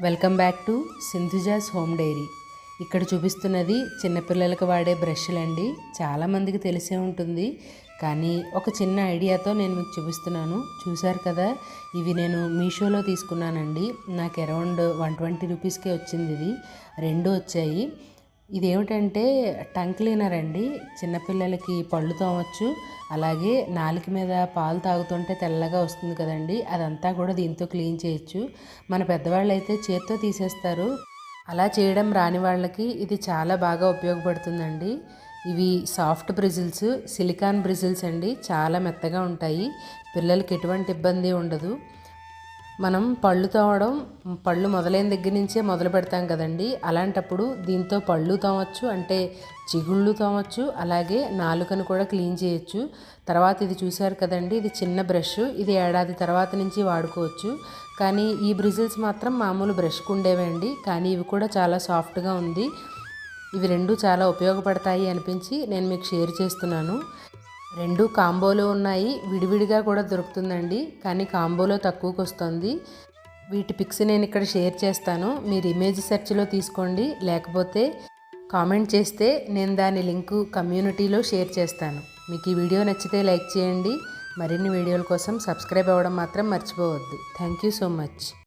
Welcome back to Sindhuja's home diary. ఇక్కడ చూపిస్తున్నది చిన్నపిల్లలకు వాడే బ్రష్లు అండి. చాలామందికి తెలిసే ఉంటుంది. కానీ ఒక చిన్న ఐడియాతో నేను మీకు చూపిస్తున్నాను. చూశారు కదా? ఇవి నేను మీషోలో తీసుకున్నానండి. నాకు అరౌండ్ వన్ ట్వంటీ రూపీస్కే వచ్చింది ఇది. రెండు వచ్చాయి. ఇది ఏమిటంటే టంగ్ క్లీనర్ అండి. చిన్నపిల్లలకి పళ్ళు తోమచ్చు. అలాగే నాలుక మీద పాలు తాగుతుంటే తెల్లగా వస్తుంది కదండి. అదంతా కూడా దీంతో క్లీన్ చేయొచ్చు. మన పెద్దవాళ్ళు అయితే చేత్తో తీసేస్తారు. అలా చేయడం రాని వాళ్ళకి ఇది చాలా బాగా ఉపయోగపడుతుందండి. ఇవి సాఫ్ట్ బ్రిజిల్స్ సిలికాన్ బ్రిజిల్స్ అండి. చాలా మెత్తగా ఉంటాయి. పిల్లలకి ఎటువంటి ఇబ్బంది ఉండదు. మనం పళ్ళు తోమడం పళ్ళు మొదలైన దగ్గర నుంచే మొదలు పెడతాం కదండి. అలాంటప్పుడు దీంతో పళ్ళు తోమచ్చు అంటే చిగుళ్ళు తోమచ్చు అలాగే నాలుకను కూడా క్లీన్ చేయొచ్చు. తర్వాత ఇది చూశారు కదండి ఇది చిన్న బ్రష్ ఇది ఏడాది తర్వాత నుంచి వాడుకోవచ్చు. కానీ ఈ బ్రిజిల్స్ మాత్రం మామూలు బ్రష్కు ఉండేవండి కానీ ఇవి కూడా చాలా సాఫ్ట్గా ఉంది. ఇవి రెండు చాలా ఉపయోగపడతాయి అనిపించి నేను మీకు షేర్ చేస్తున్నాను. రెండు కాంబోలో ఉన్నాయి. విడివిడిగా కూడా దొరుకుతుందండి. కానీ కాంబోలో తక్కువకు వస్తుంది వీటి పిక్స్ నేను ఇక్కడ షేర్ చేస్తాను. మీరు ఇమేజ్ సెర్చ్లో తీసుకోండి. లేకపోతే కామెంట్ చేస్తే నేను దాని లింకు కమ్యూనిటీలో షేర్ చేస్తాను. మీకు ఈ వీడియో నచ్చితే లైక్ చేయండి. మరిన్ని వీడియోల కోసం సబ్స్క్రైబ్ అవ్వడం మాత్రం మర్చిపోవద్దు. Thank you so much.